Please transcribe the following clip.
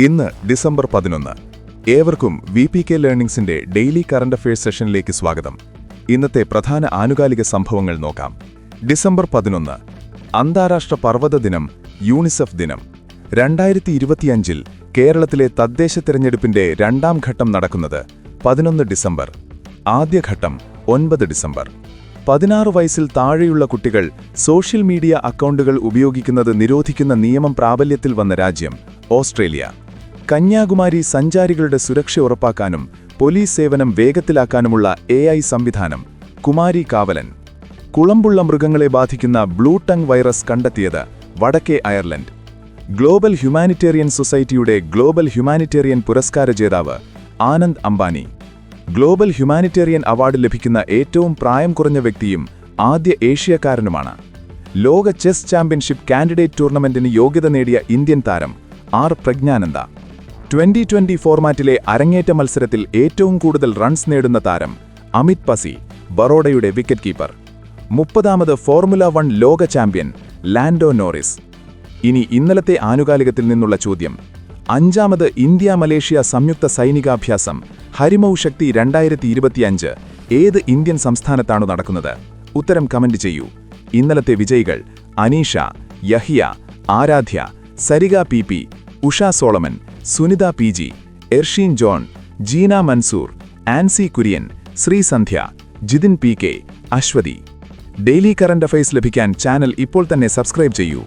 ഇന്ന് ഡിസംബർ പതിനൊന്ന്. ഏവർക്കും വി പി കെ ലേണിംഗ്സിന്റെ ഡെയിലി കറണ്ട് അഫയേഴ്സ് സെഷനിലേക്ക് സ്വാഗതം. ഇന്നത്തെ പ്രധാന ആനുകാലിക സംഭവങ്ങൾ നോക്കാം. ഡിസംബർ പതിനൊന്ന് അന്താരാഷ്ട്ര പർവത ദിനം യൂണിസെഫ് ദിനം. രണ്ടായിരത്തി ഇരുപത്തിയഞ്ചിൽ കേരളത്തിലെ തദ്ദേശ തെരഞ്ഞെടുപ്പിന്റെ രണ്ടാം ഘട്ടം നടക്കുന്നത് പതിനൊന്ന് ഡിസംബർ. ആദ്യഘട്ടം ഒൻപത് ഡിസംബർ. പതിനാറ് വയസ്സിൽ താഴെയുള്ള കുട്ടികൾ സോഷ്യൽ മീഡിയ അക്കൗണ്ടുകൾ ഉപയോഗിക്കുന്നത് നിരോധിക്കുന്ന നിയമം പ്രാബല്യത്തിൽ വന്ന രാജ്യം ഓസ്ട്രേലിയ. കന്യാകുമാരി സഞ്ചാരികളുടെ സുരക്ഷ ഉറപ്പാക്കാനും പോലീസ് സേവനം വേഗത്തിലാക്കാനുമുള്ള എ സംവിധാനം കുമാരി കാവലൻ. കുളമ്പുള്ള മൃഗങ്ങളെ ബാധിക്കുന്ന ബ്ലൂ ടങ് വൈറസ് കണ്ടെത്തിയത് വടക്കേ അയർലൻഡ്. ഗ്ലോബൽ ഹ്യൂമാനിറ്റേറിയൻ സൊസൈറ്റിയുടെ ഗ്ലോബൽ ഹ്യൂമാനിറ്റേറിയൻ പുരസ്കാര ജേതാവ് Anand Ambani. Global humanitarian award ലഭിക്കുന്ന ഏറ്റവും പ്രായം കുറഞ്ഞ വ്യക്തിയും ആദ്യ ഏഷ്യക്കാരനുമാണ്. ലോക ചെസ് ചാമ്പ്യൻഷിപ്പ് കാൻഡിഡേറ്റ് ടൂർണമെന്റിന് യോഗ്യത നേടിയ ഇന്ത്യൻ താരം ആർ പ്രജ്ഞാനന്ദ. ട്വന്റി ട്വന്റി ഫോർമാറ്റിലെ അരങ്ങേറ്റ മത്സരത്തിൽ ഏറ്റവും കൂടുതൽ റൺസ് നേടുന്ന താരം അമിത് പസി ബറോഡയുടെ വിക്കറ്റ് കീപ്പർ മുപ്പതാമത് ഫോർമുല വൺ ലോക ചാമ്പ്യൻ ലാൻഡോ നോറിസ്. ഇനി ഇന്നലത്തെ ആനുകാലികത്തിൽ നിന്നുള്ള ചോദ്യം. അഞ്ചാമത് ഇന്ത്യ മലേഷ്യ സംയുക്ത സൈനികാഭ്യാസം ഹരിമൗ ശക്തി രണ്ടായിരത്തി ഇരുപത്തിയഞ്ച് ഏത് ഇന്ത്യൻ സംസ്ഥാനത്താണ് നടക്കുന്നത്? ഉത്തരം കമന്റ് ചെയ്യൂ. ഇന്നലത്തെ വിജയികൾ Aneesha Yahiya Aaradhya Sariga P Usha Solomon Sunitha P G Ersheen John Jeena Mansoor Ancy Kurian Sreesandhya Jithin P K Aswathy. Daily current affairs ലഭിക്കാൻ ചാനൽ ഇപ്പോൾ തന്നെ സബ്സ്ക്രൈബ് ചെയ്യൂ.